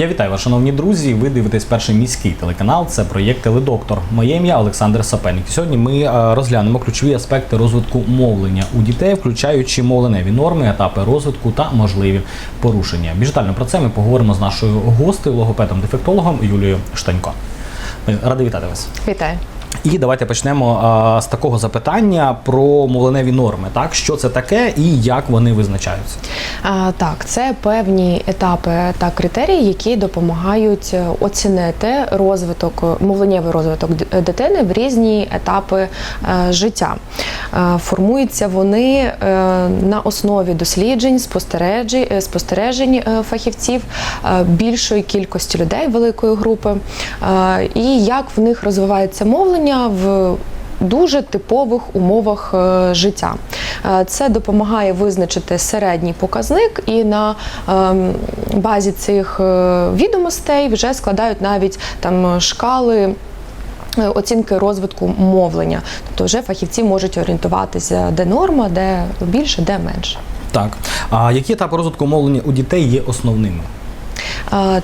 Я вітаю вас, шановні друзі. Ви дивитесь перший міський телеканал. Це проєкт Теледоктор. Моє ім'я Олександр Сапельник. Сьогодні ми е, розглянемо ключові аспекти розвитку мовлення у дітей, включаючи мовленеві норми, етапи розвитку та можливі порушення. Більш детально про це ми поговоримо з нашою гостею, логопедом-дефектологом Юлією Штанько. Радий вітати вас. Вітаю. І давайте почнемо а, з такого запитання про мовленеві норми. Так, що це таке і як вони визначаються? А, так, це певні етапи та критерії, які допомагають е, оцінити розвиток, мовленнєвий розвиток дитини в різні етапи е, життя. Е, формуються вони е, на основі досліджень, спостережень, спостережень фахівців е, більшої кількості людей, великої групи, е, і як в них розвивається мовлення в дуже типових умовах е, життя. Е, Це допомагає визначити середній показник, і на ем, базі цих е, відомостей вже складають навіть там шкали. Оцінки розвитку мовлення, тобто вже фахівці можуть орієнтуватися, де норма, де більше, де менше. Так, а які етапи розвитку мовлення у дітей є основними?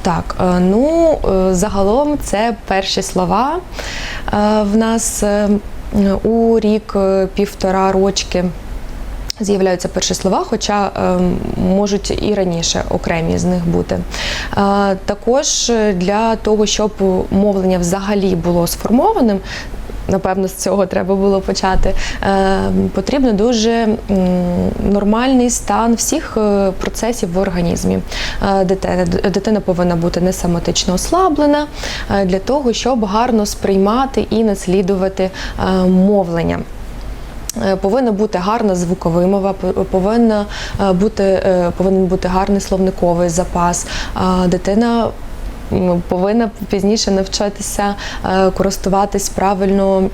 Так, ну загалом це перші слова в нас е, у рік е, півтора рочки. З'являються перші слова, хоча е, можуть і раніше окремі з них бути. Е, також е, для того, щоб мовлення взагалі було сформованим, напевно, з цього треба було почати. Е, потрібно дуже нормальний стан всіх е, процесів в організмі е, дитини. Д- Дитина повинна бути не соматично ослаблена для того, щоб гарно сприймати і наслідувати мовлення. Повинна бути гарна звуковимова, повинна бути, повинен бути гарний словниковий запас. Дитина повинна пізніше навчитися е, користуватись правильно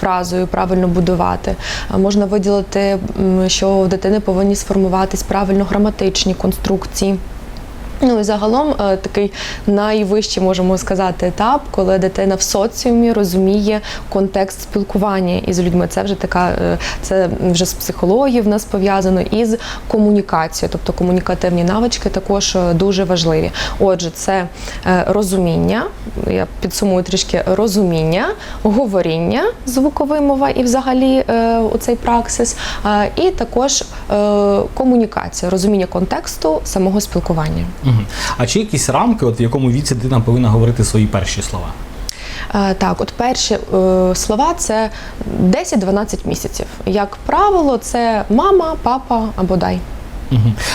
фразою, правильно будувати. Можна виділити, що в дитини повинні сформуватись правильно граматичні конструкції. Ну і загалом е, такий найвищий, можемо сказати, етап, коли дитина в соціумі розуміє контекст спілкування із людьми. Це вже така, е, це вже з психології в нас пов'язано і з комунікацією, тобто комунікативні навички також е, дуже важливі. Отже, це розуміння, я підсумую трішки розуміння, говоріння, звуковий мова і взагалі е, оцей праксис, і також комунікація, розуміння контексту самого спілкування. А чи якісь рамки, от в якому віці дитина повинна говорити свої перші слова? Е, Так, от перші е, слова це 10-12 місяців. Як правило, це мама, папа або дай.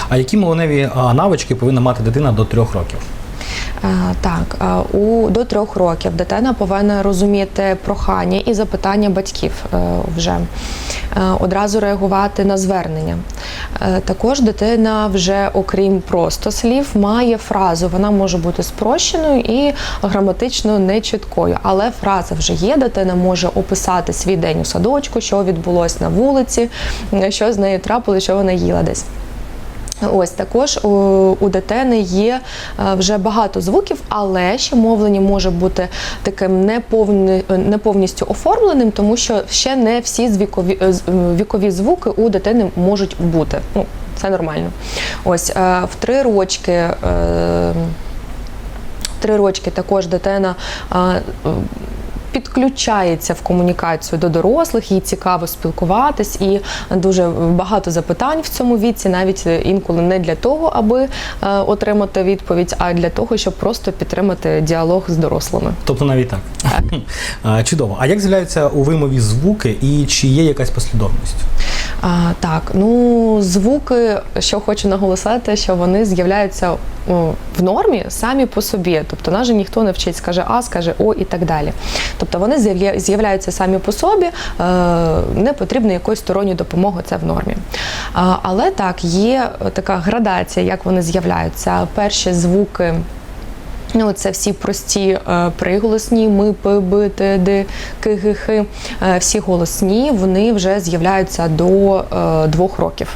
А які мовленеві навички повинна мати дитина до трьох років? Е, Так, е, у до трьох років дитина повинна розуміти прохання і запитання батьків е, вже одразу реагувати на звернення. Також дитина вже, окрім просто слів, має фразу. Вона може бути спрощеною і граматично нечіткою, але фраза вже є. Дитина може описати свій день у садочку, що відбулось на вулиці, що з нею трапилося, що вона їла десь. Ось також у, дитини є е, вже багато звуків, але ще мовлення може бути таким не, повністю оформленим, тому що ще не всі звікові, е, е, вікові звуки у дитини можуть бути. Ну, це нормально. Ось в три рочки. Три рочки також дитина підключається в комунікацію до дорослих, їй цікаво спілкуватись, і дуже багато запитань в цьому віці, навіть інколи не для того, аби е, отримати відповідь, а для того, щоб просто підтримати діалог з дорослими. Тобто навіть так. так. Чудово. А як з'являються у вимові звуки і чи є якась послідовність? А, так, ну звуки, що хочу наголосити, що вони з'являються в нормі самі по собі. Тобто нас же ніхто не вчить, скаже А, скаже О і так далі. Тобто вони з'являються самі по собі, е, не потрібно якоїсь сторонньої допомоги, це в нормі. Але так, є така градація, як вони з'являються. Перші звуки. Ну, це всі прості е, приголосні, ми, п, б, т, д, к. Е, всі голосні, вони вже з'являються до е, двох років.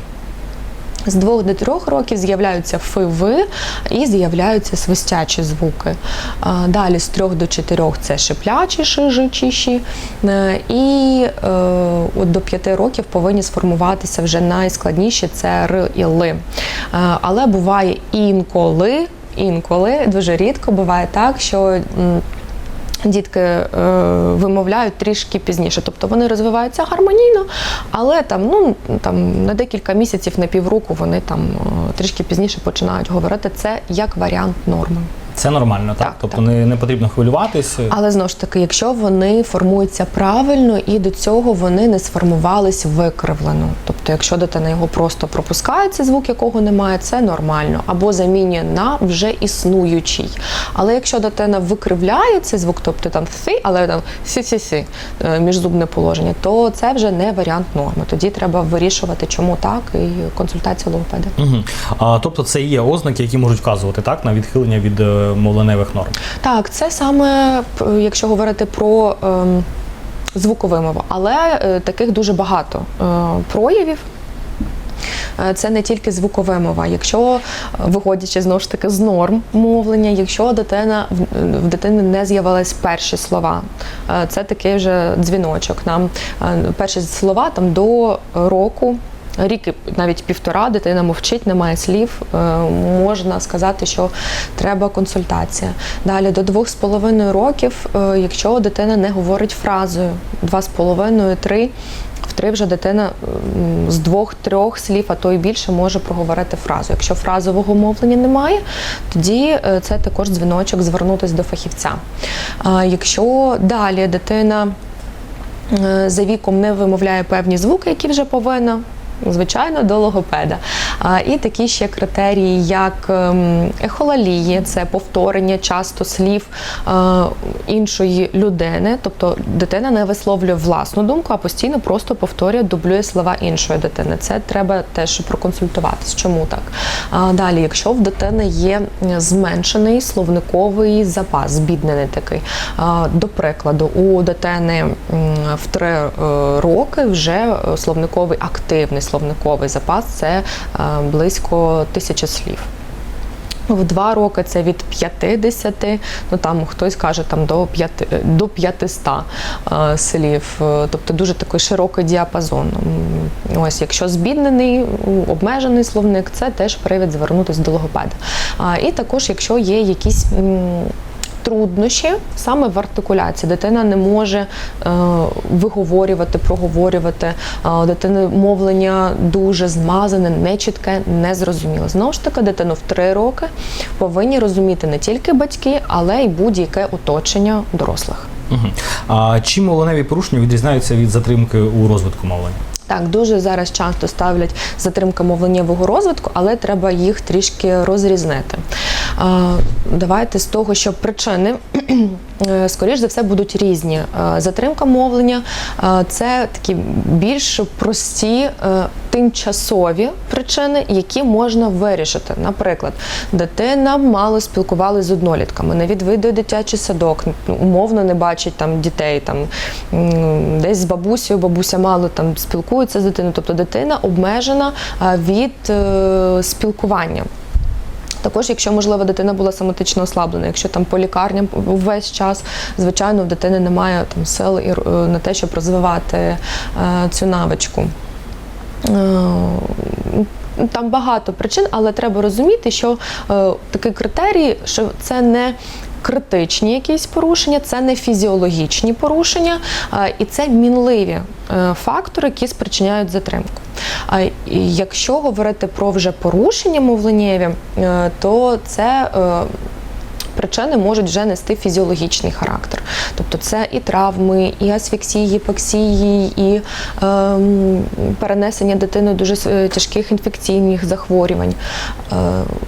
З двох до трьох років з'являються фи, ви і з'являються свистячі звуки. Далі з трьох до чотирьох це шиплячі, шижичіші. І от до п'яти років повинні сформуватися вже найскладніші це р і ли. Але буває інколи інколи дуже рідко буває так, що. Дітки е, вимовляють трішки пізніше, тобто вони розвиваються гармонійно, але там, ну, там на декілька місяців, на півроку вони там е, трішки пізніше починають говорити це як варіант норми. Це нормально, так? Так, тобто так. Не, не потрібно хвилюватись. Але знову ж таки, якщо вони формуються правильно і до цього вони не сформувались викривлено. Тобто, якщо дитина його просто пропускає, цей звук, якого немає, це нормально, або замінює на вже існуючий. Але якщо дитина викривляє цей звук, тобто там фі, але там сі-сі-сі, е, міжзубне положення, то це вже не варіант норми. Тоді треба вирішувати, чому так, і консультація логопеда. Угу. А, тобто це є ознаки, які можуть вказувати так на відхилення від е, мовленевих норм. Так, це саме якщо говорити про ем, мову, але е, таких дуже багато е, проявів. Е, Це не тільки звукова мова. Якщо е, виходячи знову ж таки з норм мовлення, якщо дитина в- дитини не з'явились перші слова, е, це такий вже дзвіночок. Нам е, перші слова там до року. Рік навіть півтора дитина мовчить, немає слів. е, Можна сказати, що треба консультація. Далі до двох з половиною років, е, якщо дитина не говорить фразою, два з половиною, три. В три вже дитина з двох-трьох слів, а то й більше може проговорити фразу. Якщо фразового мовлення немає, тоді е, це також дзвіночок звернутися до фахівця. Якщо далі дитина за віком не вимовляє певні звуки, які вже повинна. Звичайно, до логопеда. І такі ще критерії, як ем, ехолалії, це повторення часто слів е, іншої людини. Тобто дитина не висловлює власну думку, а постійно просто повторює, дублює слова іншої дитини. Це треба теж проконсультуватись. Чому так? Далі, якщо в дитини є зменшений словниковий запас, збіднений такий. До прикладу, у дитини в три е, роки вже е, словниковий активний словниковий запас це е, близько тисячі слів. В два роки це від 50, ну там хтось каже там до 5, до 500 е, слів. Е, Тобто дуже такий широкий діапазон. Ось, якщо збіднений, обмежений словник, це теж привід звернутися до логопеда. А, І також, якщо є якісь. Труднощі саме в артикуляції. Дитина не може е, виговорювати, проговорювати. Е, дитини мовлення дуже змазане, нечітке, незрозуміле. Знову ж таки, дитину в три роки повинні розуміти не тільки батьки, але й будь-яке оточення дорослих. Угу. А чим мовленеві порушення відрізняються від затримки у розвитку мовлення? Так, дуже зараз часто ставлять затримка мовленнєвого розвитку, але треба їх трішки розрізнити. Давайте з того, що причини, е, скоріш за все, будуть різні. Затримка мовлення це такі більш прості е, тимчасові причини, які можна вирішити. Наприклад, дитина мало спілкувалася з однолітками, не відвідує дитячий садок, ну, умовно не бачить там дітей, там десь з бабусею, бабуся мало там спілкується з дитиною, тобто дитина обмежена від е, спілкування. Також, якщо можливо дитина була соматично ослаблена, якщо там по лікарням весь час, звичайно, в дитини немає там сил і, е, на те, щоб розвивати е, цю навичку. Е, Там багато причин, але треба розуміти, що е, такий критерій, що це не критичні якісь порушення, це не фізіологічні порушення, е, і це мінливі е, фактори, які спричиняють затримку. А якщо говорити про вже порушення мовленнєві, е, то це е, причини можуть вже нести фізіологічний характер. Тобто це і травми, і асфіксії, гіпоксії, і ем, перенесення дитини дуже е, тяжких інфекційних захворювань. Е,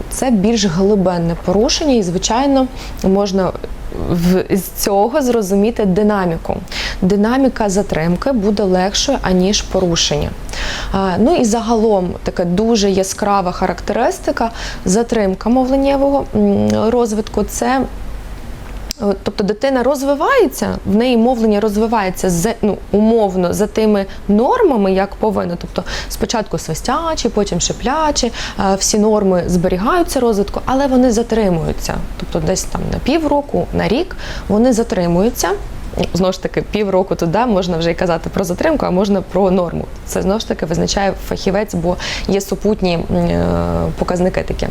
це більш глибинне порушення, і, звичайно, можна з цього зрозуміти динаміку. Динаміка затримки буде легшою, аніж порушення. Ну і загалом така дуже яскрава характеристика затримка мовленнєвого розвитку це. е, Тобто дитина розвивається, в неї мовлення розвивається за, ну, умовно за тими нормами, як повинно. Тобто спочатку свистячі, потім шиплячі, е, всі норми зберігаються розвитку, але вони затримуються. Тобто десь там на півроку, на рік вони затримуються. Знову ж таки, півроку туди можна вже й казати про затримку, а можна про норму. Це знову ж таки визначає фахівець, бо є супутні е, показники такі.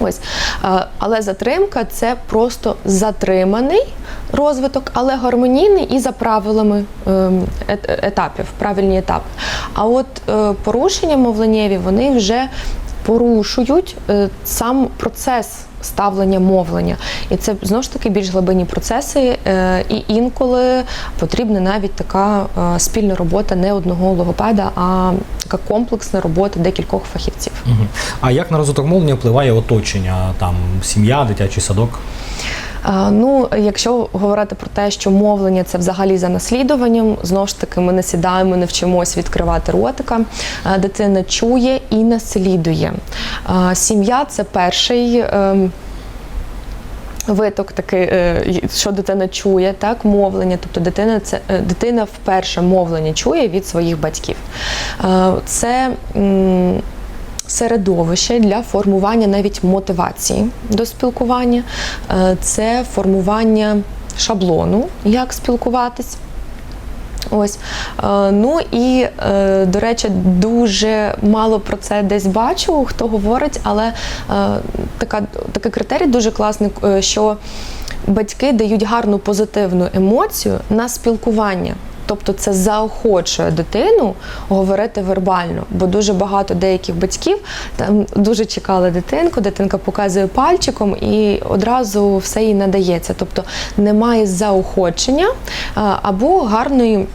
Ось, Е, але затримка це просто затриманий розвиток, але гармонійний і за правилами ем, етапів, правильні етапи. А от е, порушення мовленнєві вони вже порушують е, сам процес ставлення мовлення. І це знову ж таки більш глибинні процеси, е, і інколи потрібна навіть така е, спільна робота не одного логопеда, а така комплексна робота декількох фахівців. А як на розвиток мовлення впливає оточення, там сім'я, дитячий садок? А, Ну, якщо говорити про те, що мовлення це взагалі за наслідуванням, знову ж таки, ми не сідаємо, не вчимось відкривати ротика. Дитина чує і наслідує. Сім'я це перший. ем, Виток такий, е, що дитина чує, так мовлення. Тобто дитина це е, дитина вперше мовлення чує від своїх батьків. Е, Це середовище для формування навіть мотивації до спілкування, Е, це формування шаблону, як спілкуватись. Ось. Е, Ну і, е, до речі, дуже мало про це десь бачу, хто говорить, але така, такий критерій дуже класний, що батьки дають гарну позитивну емоцію на спілкування. Тобто це заохочує дитину говорити вербально, бо дуже багато деяких батьків там дуже чекали дитинку, дитинка показує пальчиком і одразу все їй надається. Тобто немає заохочення або гарної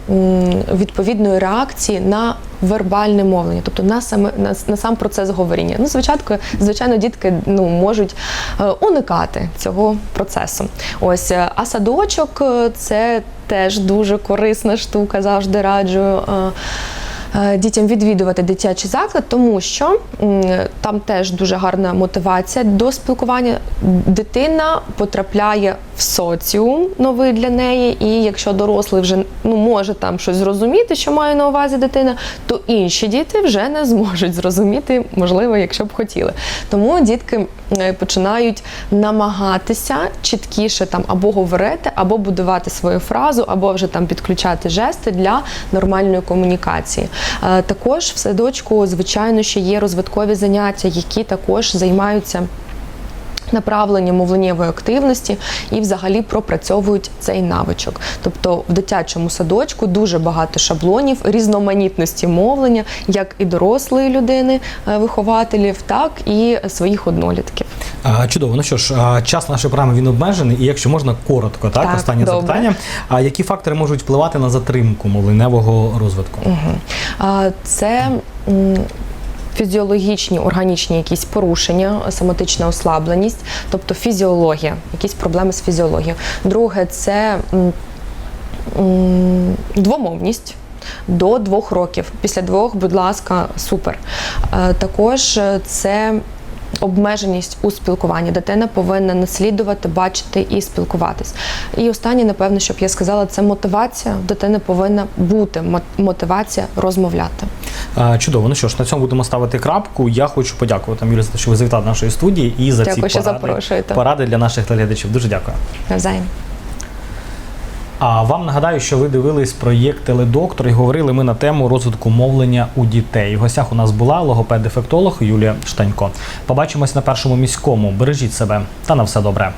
відповідної реакції на вербальне мовлення, тобто на саме на, на сам процес говоріння. Ну, звичайно, звичайно, дітки ну можуть е, уникати цього процесу. Ось е, а садочок е, це теж дуже корисна штука, завжди раджу. Е, Дітям відвідувати дитячий заклад, тому що там теж дуже гарна мотивація до спілкування. Дитина потрапляє в соціум новий для неї, і якщо дорослий вже ну може там щось зрозуміти, що має на увазі дитина, то інші діти вже не зможуть зрозуміти, можливо, якщо б хотіли. Тому дітки е, починають намагатися чіткіше там або говорити, або будувати свою фразу, або вже там підключати жести для нормальної комунікації. Е, Також в садочку, звичайно, ще є розвиткові заняття, які також займаються направлення мовленнєвої активності і взагалі пропрацьовують цей навичок. Тобто в дитячому садочку дуже багато шаблонів, різноманітності мовлення, як і дорослої людини, е, вихователів, так і своїх однолітків. Чудово. Ну що ж, час нашої програми він обмежений, і якщо можна коротко, так, Так, останнє добре. запитання. А які фактори можуть впливати на затримку мовленевого розвитку? А, Це фізіологічні, органічні якісь порушення, соматична ослабленість, тобто фізіологія, якісь проблеми з фізіологією. Друге, це двомовність. До двох років. Після двох, будь ласка, супер. Е, Також е, це обмеженість у спілкуванні. Дитина повинна наслідувати, бачити і спілкуватись. І останнє, напевно, щоб я сказала, це мотивація. В дитини повинна бути мотивація розмовляти. Чудово. Ну що ж, на цьому будемо ставити крапку. Я хочу подякувати Юлія, за те, що ви завітали до нашої студії і за Дякую, ці поради, поради для наших телеглядачів. Дуже дякую. Навзаєм. А вам нагадаю, що ви дивились проєкт Теледоктор і говорили ми на тему розвитку мовлення у дітей. В гостях у нас була логопед-дефектолог Юлія Штанько. Побачимось на першому міському. Бережіть себе та на все добре.